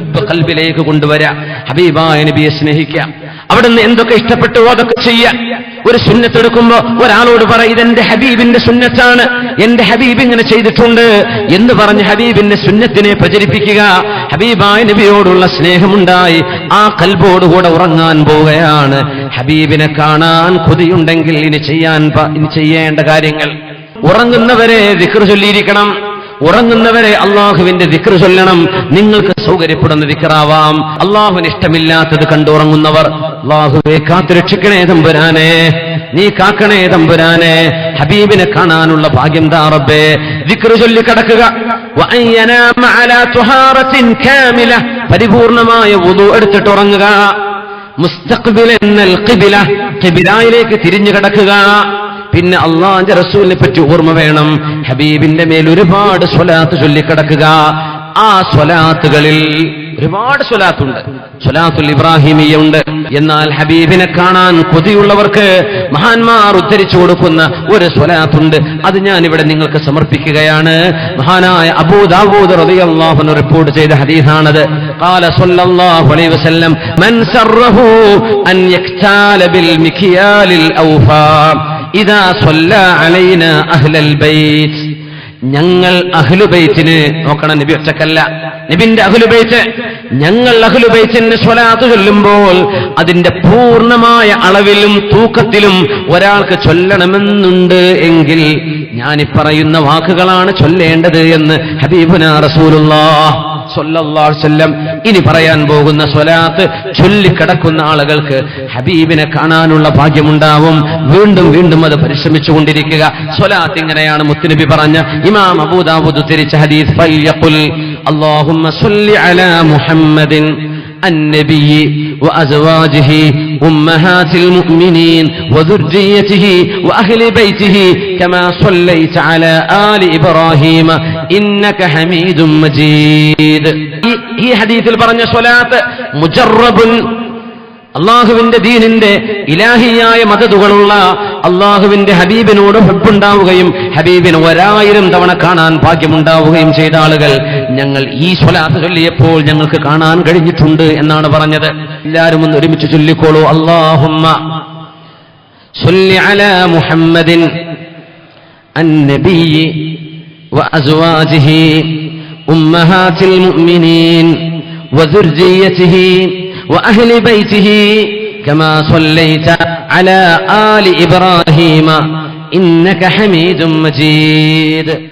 കൽബിലേക്ക് കൊണ്ടുവരാ. ഹബീബായ നബിയെ സ്നേഹിക്കാം. അവിടുന്ന് എന്തൊക്കെ ഇഷ്ടപ്പെട്ടു അതൊക്കെ ചെയ്യാം. ഒരു സുന്നത്തെടുക്കുമ്പോ ഒരാളോട് പറ ഇതെന്റെ ഹബീബിന്റെ സുന്നത്താണ്. എന്റെ ഹബീബ് ഇങ്ങനെ ചെയ്തിട്ടുണ്ട്. എന്ന് പറഞ്ഞ് ഹബീബിന്റെ സുന്നത്തിനെ പ്രചരിപ്പിക്കുക. ഹബീബായ നബിയോടുള്ള സ്നേഹമുണ്ടായി. ആ കൽബോടുകൂടെ ഉറങ്ങാൻ പോവുകയാണ്. ഹബീബിനെ കാണാൻ കൊതിയുണ്ടെങ്കിൽ ഇനി ചെയ്യാൻ ഇനി ചെയ്യേണ്ട കാര്യങ്ങൾ. ഉറങ്ങുന്നവരെ ദിക്ർ ചൊല്ലിയിരിക്കണം. ഉറങ്ങുന്നവരെ അള്ളാഹുവിന്റെ ദിക്ർ ചൊല്ലണം. നിങ്ങൾക്ക് സൗകര്യപ്പെടുന്ന ദിക്റാവാം. അള്ളാഹുവിന് ഇഷ്ടമില്ലാത്തത് കണ്ടുറങ്ങുന്നവർ അള്ളാഹുവെ കാത്തുരക്ഷിക്കണേ തമ്പുരാനെ. നീ കാക്കണേ തമ്പുരാനെ. ഹബീബിനെ കാണാനുള്ള ഭാഗ്യം താറബേ ദിക്ർ ചൊല്ലി കടക്കുക. പരിപൂർണമായ ഉതു എടുത്തിട്ട് ഉറങ്ങുക. മുസ്തഖ്ബിലൻ ഖിബില. ഖിബിലയിലേക്ക് തിരിഞ്ഞു കിടക്കുക. പിന്നെ അള്ളാന്റെ റസൂലിനെ പറ്റി ഓർമ്മ വേണം ഹബീബിന്റെ മേൽ ഒരുപാട് സ്വലാത്ത് ചൊല്ലിക്കിടക്കുക ആ സ്വലാത്തുകളിൽ ഒരുപാട് സ്വലാത്തുണ്ട് സ്വലാത്തുൽ ഇബ്രാഹിമിയുണ്ട് എന്നാൽ ഹബീബിനെ കാണാൻ കൊതിയുള്ളവർക്ക് മഹാന്മാർ ഉദ്ധരിച്ചു കൊടുക്കുന്ന ഒരു സ്വലാത്തുണ്ട് അത് ഞാൻ ഇവിടെ നിങ്ങൾക്ക് സമർപ്പിക്കുകയാണ് മഹാനായ അബൂദാവൂദ് റളിയല്ലാഹു അൻഹു റിപ്പോർട്ട് ചെയ്ത ഹദീസാണത് قال صلى الله عليه وسلم من سره أن يكتال بالمكيال الأوفى ഇതാ സ്വല്ല അലൈന അഹ്ലൽ ബൈത്ത്. ഞങ്ങൾ അഹ്ലുബൈത്തിന് നോക്കണം നബി ഒറ്റക്കല്ല. നബിന്റെ അഹ്ലുബൈത്ത് ഞങ്ങൾ അഹ്ലുബൈത്തിന്റെ സ്വലാത്ത് ചൊല്ലുമ്പോൾ അതിന്റെ പൂർണമായ അളവിലും തൂക്കത്തിലും ഒരാൾക്ക് ചൊല്ലണമെന്നുണ്ട് എങ്കിൽ ഞാനിപ്പറയുന്ന വാക്കുകളാണ് ചൊല്ലേണ്ടത് എന്ന് ഹബീബുന റസൂലുള്ള സ്വല്ലല്ലാഹു അലൈഹി വസല്ലം ഇനി പറയാൻ പോകുന്ന സ്വലാത്ത് ചൊല്ലിക്കിടക്കുന്ന ആളുകൾക്ക് ഹബീബിനെ കാണാനുള്ള ഭാഗ്യമുണ്ടാവും വീണ്ടും വീണ്ടും അത് പരിശ്രമിച്ചുകൊണ്ടിരിക്കുക സ്വലാത്ത് ഇങ്ങനെയാണ് മുത്തുനബി പറഞ്ഞ ഇമാം അബൂദാവൂദ് തിരിച്ച ഹദീസ് ഫൽയഖുൽ അല്ലാഹുമ്മ സ്വല്ലി അലാ മുഹമ്മദിൻ النبي وأزواجه أمهات المؤمنين وذريته وأهل بيته كما صليت على آل إبراهيم إنك حميد مجيد ഈ- ഈ ഹദീസിൽ പറഞ്ഞ സ്വലാത്ത് മുജറബുൻ അള്ളാഹുവിന്റെ ദീനിന്റെ ഇലാഹിയായ മതതുകളുള്ള അള്ളാഹുവിന്റെ ഹബീബിനോട് ഹുബുണ്ടാവുകയും ഹബീബിന് ഒരായിരം തവണ കാണാൻ ഭാഗ്യമുണ്ടാവുകയും ചെയ്ത ആളുകൾ ഞങ്ങൾ ഈ സ്വലാത്ത് ചൊല്ലിയപ്പോൾ ഞങ്ങൾക്ക് കാണാൻ കഴിഞ്ഞിട്ടുണ്ട് എന്നാണ് പറഞ്ഞത് എല്ലാവരും ഒന്ന് ഒരുമിച്ച് ചൊല്ലിക്കോളൂ അള്ളാഹുമ്മ صل على محمد النبي وأزواجه أمهات المؤمنين وذريته وأهل بيته كما صليت على آل إبراهيم إنك حميد مجيد.